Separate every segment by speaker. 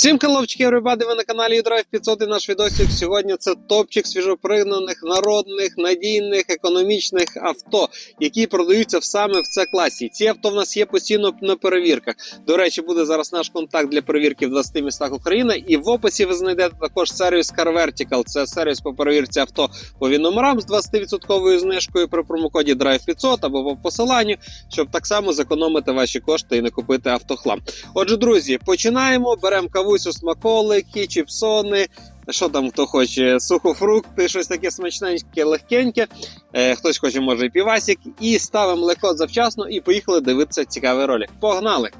Speaker 1: Всім хеловчики, everybody, ви на каналі Drive 500 і наш відосик. Сьогодні це топчик свіжопригнаних, народних, надійних, економічних авто, які продаються саме в це класі. Ці авто в нас є постійно на перевірках. До речі, буде зараз наш контакт для перевірки в 20 містах України. І в описі ви знайдете також сервіс Car Vertical. Це сервіс по перевірці авто по номерам з 20% знижкою при промокоді Drive 500 або по посиланню, щоб так само зекономити ваші кошти і не купити автохлам. Отже, друзі, починаємо. Беремо кавусю, смаколики, чіпсони. Що там хто хоче, сухофрукти, щось таке смачненьке, легкеньке. Е, хтось хоче, може, і півасик. І ставимо леко завчасно і поїхали дивитися цікавий ролик. Погнали!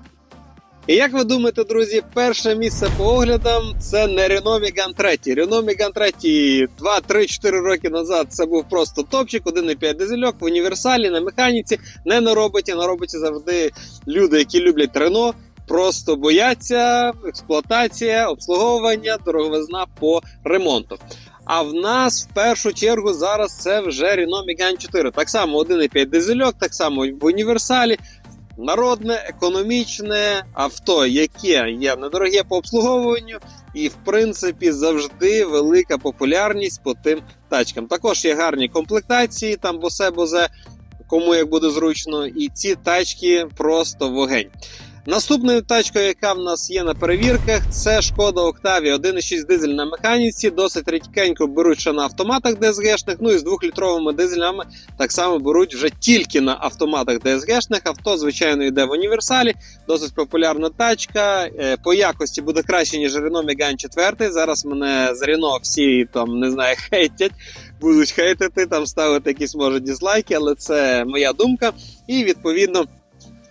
Speaker 1: І як ви думаєте, друзі, перше місце по оглядам це не Renault Megane 3. Renault Megane 3 2, 3, 4 роки назад це був просто топчик, 1,5 дизельок в універсалі, на механіці, не на роботі. На роботі завжди люди, які люблять Renault, просто бояться експлуатація, обслуговування, дороговизна по ремонту. А в нас в першу чергу зараз це вже Renault Megane 4. Так само 1,5 дизельок, так само в універсалі. Народне, економічне авто, яке є недороге по обслуговуванню, і в принципі завжди велика популярність по тим тачкам. Також є гарні комплектації, там босе-бозе, кому як буде зручно, і ці тачки просто вогень. Наступною тачкою, яка в нас є на перевірках, це шкода Octavia 1,6 дизель на механіці. Досить рідкенько беруть ще на автоматах ДСГшних. Ну і з двохлітровими дизелями так само беруть вже тільки на автоматах ДСГшних. Авто, звичайно, йде в універсалі. Досить популярна тачка. Е, По якості буде краще, ніж Renault Megane 4. Зараз мене з Renault всі там не знаю, хейтять. Будуть хейтити, там ставити якісь може дізлайки, але це моя думка. І відповідно.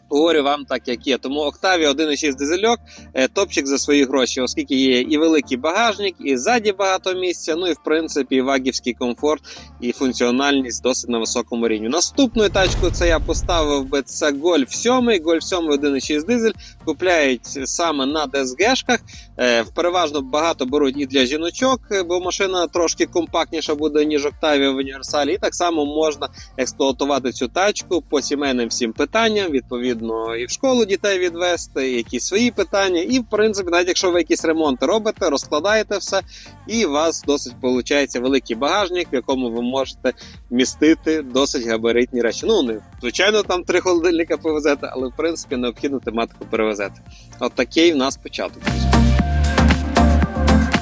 Speaker 1: Говорю вам так, як є. Тому Octavia 1.6 дизельок, е, топчик за свої гроші, оскільки є і великий багажник, і ззаді багато місця. Ну і в принципі вагівський комфорт і функціональність досить на високому рівні. Наступною тачкою це я поставив би це Golf 7. Golf 7 1.6 дизель купляють саме на ДСГшках. Е, Переважно багато беруть і для жіночок, е, бо машина трошки компактніша буде ніж Octavia в універсалі. І так само можна експлуатувати цю тачку по сімейним всім питанням. Відповідно, і в школу дітей відвести, і якісь свої питання. І в принципі, навіть якщо ви якісь ремонти робите, розкладаєте все, і у вас досить виходить великий багажник, в якому ви можете містити досить габаритні речі. Ну не звичайно, там три холодильника повезете, але в принципі необхідно тематику перевезете. От такий в нас початок.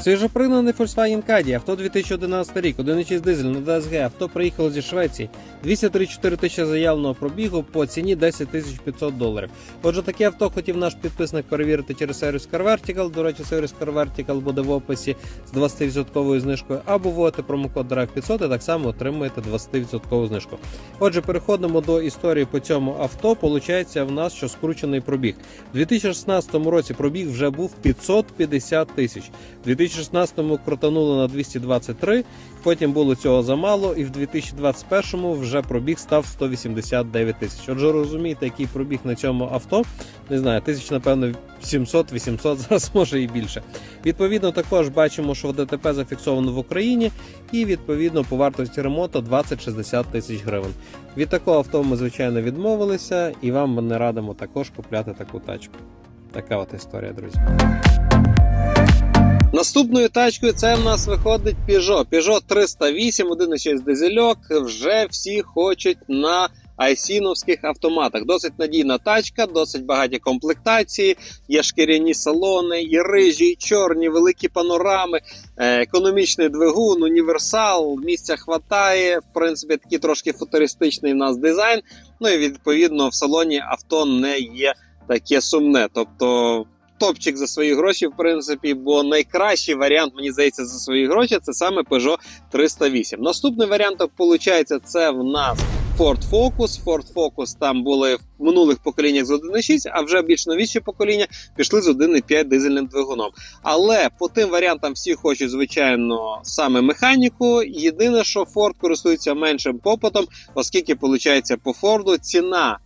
Speaker 1: Свіжопригнаний Volkswagen Caddy, авто 2011 рік, 1.6 дизель на DSG, авто приїхало зі Швеції, 234 тисячі заявленого пробігу по ціні 10 тисяч 500 доларів. Отже, таке авто хотів наш підписник перевірити через сервіс Car Vertical. До речі, сервіс Car Vertical буде в описі з 20% знижкою, або вводите промокод Drive 500 і так само отримуєте 20% знижку. Отже, переходимо до історії по цьому авто. Получається в нас, що скручений пробіг. У 2016 році пробіг вже був 550 тисяч. У 2016-му крутанули на 223, потім було цього замало, і в 2021-му вже пробіг став 189 тисяч. Отже, розумієте, який пробіг на цьому авто. Не знаю, тисяч, напевно, 700-800, зараз може і більше. Відповідно, також бачимо, що ДТП зафіксовано в Україні, і відповідно по вартості ремонту 20-60 тисяч гривень. Від такого авто ми, звичайно, відмовилися, і вам ми не радимо також купляти таку тачку. Така от історія, друзі. Наступною тачкою це в нас виходить Peugeot. Peugeot 308, 1.6 дизельок. Вже всі хочуть на айсіновських автоматах. Досить надійна тачка, досить багаті комплектації, є шкіряні салони, і рижі, і чорні, великі панорами, е, економічний двигун, універсал, місця хватає. В принципі, такий трошки футуристичний в нас дизайн. Ну і відповідно в салоні авто не є таке сумне. Тобто топчик за свої гроші, в принципі, бо найкращий варіант, мені здається, за свої гроші це саме Peugeot 308. Наступний варіант, виходить, це в нас Ford Focus. Ford Focus там були в минулих поколіннях з 1.6, а вже більш новіші покоління пішли з 1.5 дизельним двигуном. Але по тим варіантам всі хочуть, звичайно, саме механіку. Єдине, що Ford користується меншим попитом, оскільки, виходить, по Форду ціна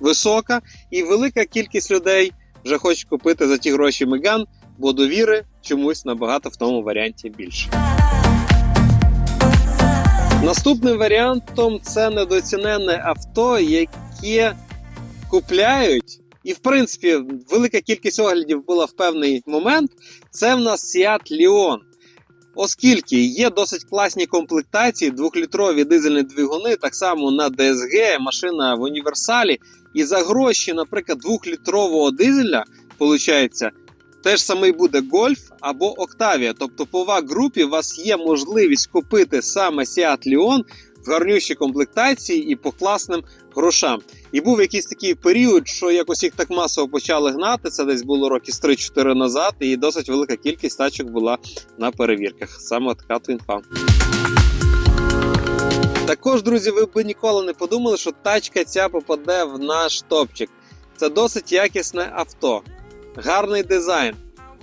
Speaker 1: висока і велика кількість людей вже хочуть купити за ті гроші Меган, бо довіри чомусь набагато в тому варіанті більше. Наступним варіантом це недооціненне авто, яке купляють І, в принципі, велика кількість оглядів була в певний момент. Це в нас Seat Leon. Оскільки є досить класні комплектації, двохлітрові дизельні двигуни, так само на DSG, машина в універсалі. І за гроші, наприклад, двохлітрового дизеля, виходить, теж самий буде Golf або Octavia. Тобто по ВАГ-групі у вас є можливість купити саме Seat Leon в гарнющій комплектації і по класним грошам. І був якийсь такий період, що якось їх так масово почали гнати. Це десь було роки з 3-4 назад, і досить велика кількість тачок була на перевірках. Саме така то інфа. Також, друзі, ви б ніколи не подумали, що тачка ця попаде в наш топчик. Це досить якісне авто, гарний дизайн.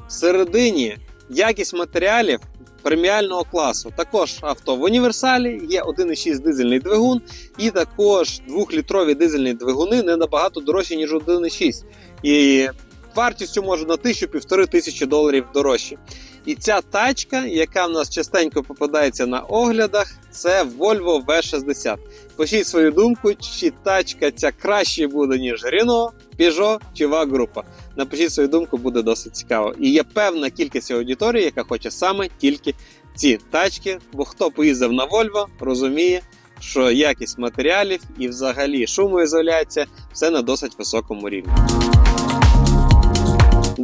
Speaker 1: Всередині якість матеріалів преміального класу. Також авто в універсалі є 1,6 дизельний двигун, і також 2-літрові дизельні двигуни не набагато дорожчі, ніж 1,6. І вартістю може на тисячу-півтори тисячі доларів дорожче. І ця тачка, яка в нас частенько попадається на оглядах, це Volvo V60. Пишіть свою думку, чи тачка ця краще буде, ніж Renault, Peugeot чи VAG група. Напишіть свою думку, буде досить цікаво. І є певна кількість аудиторії, яка хоче саме тільки ці тачки. Бо хто поїздив на Volvo, розуміє, що якість матеріалів і взагалі шумоізоляція все на досить високому рівні.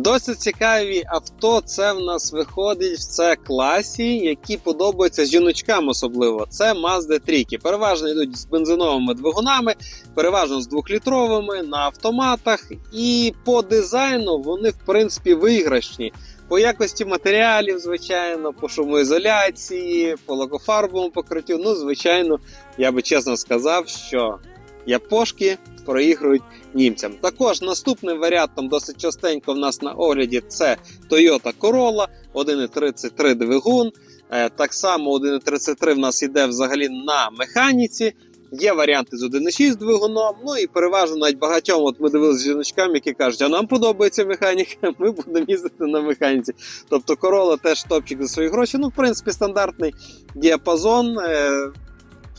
Speaker 1: Досить цікаві авто. Це в нас виходить в це класі, які подобаються жіночкам особливо. Це Mazda 3. Переважно йдуть з бензиновими двигунами, переважно з двохлітровими на автоматах. І по дизайну вони в принципі виграшні. По якості матеріалів, звичайно, по шумоізоляції, по лакофарбовому покриттю. Ну, звичайно, я би чесно сказав, що япошки проігрують німцям. Також наступним варіантом досить частенько в нас на огляді це Toyota Corolla 1.33 двигун. Е, Так само 1.33 в нас йде взагалі на механіці. Є варіанти з 1.6 двигуном, ну і переважно навіть багатьом. От ми дивилися жіночками, які кажуть, а нам подобається механіка, ми будемо їздити на механіці. Тобто Corolla теж топчик за свої гроші. Ну, в принципі, стандартний діапазон.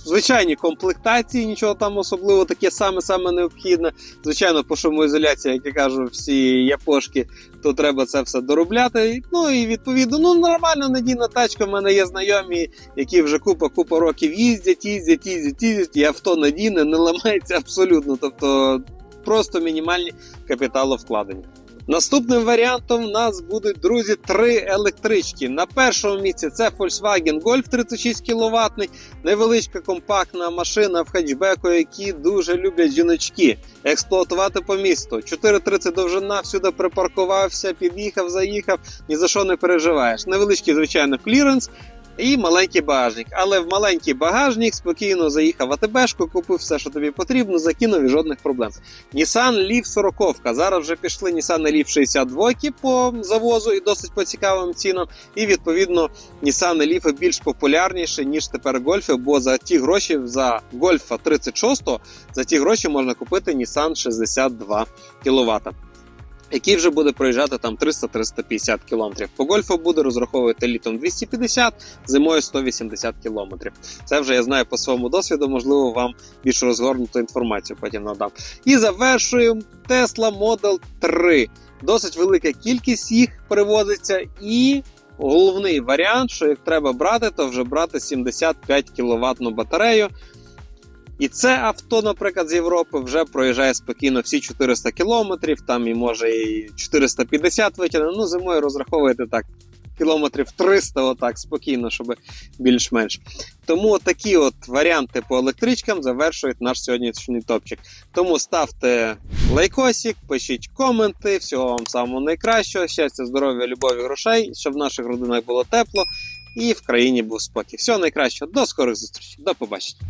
Speaker 1: Звичайні комплектації, нічого там особливо таке саме-саме необхідне. Звичайно, по шумоізоляції, як я кажу, всі япошки, то треба це все доробляти. Ну і відповідно, ну нормально надійна тачка. В мене є знайомі, які вже купа-купа років їздять, їздять, їздять, їздять, і авто надійне, не ламається абсолютно. Тобто просто мінімальні капіталовкладення. Наступним варіантом в нас будуть, друзі, три електрички. На першому місці це Volkswagen Golf 36 кВт, невеличка компактна машина в хетчбеку, які дуже люблять жіночки. Експлуатувати по місту. 4,30 довжина, всюди припаркувався, під'їхав, заїхав, ні за що не переживаєш. Невеличкий, звичайно, кліренс. І маленький багажник. Але в маленький багажник спокійно заїхав в АТБшку, купив все, що тобі потрібно, закинув і жодних проблем. Nissan Leaf 40. Зараз вже пішли Nissan Leaf 62 по завозу і досить по цікавим цінам. І відповідно Nissan Leaf більш популярніші, ніж тепер гольфи, бо за ті гроші за гольфа 36 за ті гроші можна купити Nissan 62 кВт який вже буде проїжджати там 300-350 км. По гольфу буде розраховувати літом 250, зимою 180 км. Це вже я знаю по своєму досвіду, можливо, вам більш розгорнуту інформацію потім надам. І завершуємо Tesla Model 3. Досить велика кількість їх перевозиться і. Головний варіант, що як треба брати, то вже брати 75 кВт батарею. І це авто, наприклад, з Європи вже проїжджає спокійно всі 400 кілометрів, там і може і 450 витягне. Ну, зимою розраховуєте так. Кілометрів 300, отак спокійно, щоб більш-менш. Тому такі от варіанти по електричкам завершують наш сьогоднішній топчик. Тому ставте лайкосик, пишіть коменти. Всього вам самого найкращого. Щастя, здоров'я, любові, грошей, щоб в наших родинах було тепло і в країні був спокій. Всього найкращого, до скорих зустрічей, до побачення.